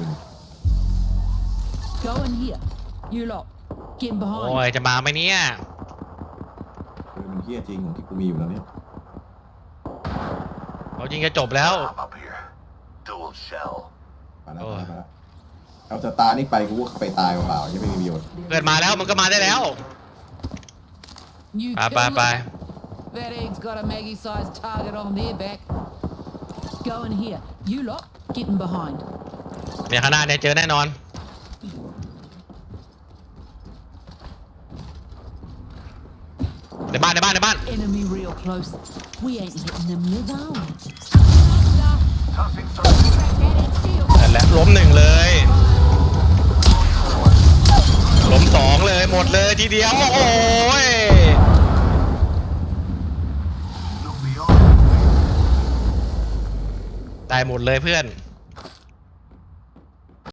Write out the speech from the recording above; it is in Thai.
ปืน Go in here. You lot. Get โอ้ behind. ยจะมาไหมเนี่ยปืนมันเฮี้ยจริงของที่กูมีอยู่แล้วเนี่ยเรายิงจะจบแล้ว I'm up here. Dual shell. ไปแล้วโอ้ไปแล้วไปแล้วเอาจะตานี่ไปกูว่าไปตายเปล่าๆยังไม่มีประโยชน์เกิดมาแล้วมันก็มาได้แล้ว You ไปไป kill ไป them. That egg's got a Maggie-sized target on their back. Go in here. You lot. Getting behind. เนี่ยข้างหน้าเนี่ยเจอแน่นอน ในบ้านในบ้านในบ้าน Enemy real close. We ain't hitting them with ours. Tossing some นั่นแหละล้มหนึ่งเลยล้มสองเลยหมดเลยทีเดียว โอ้ย look beyond. ตายหมดเลยเพื่อน Oh,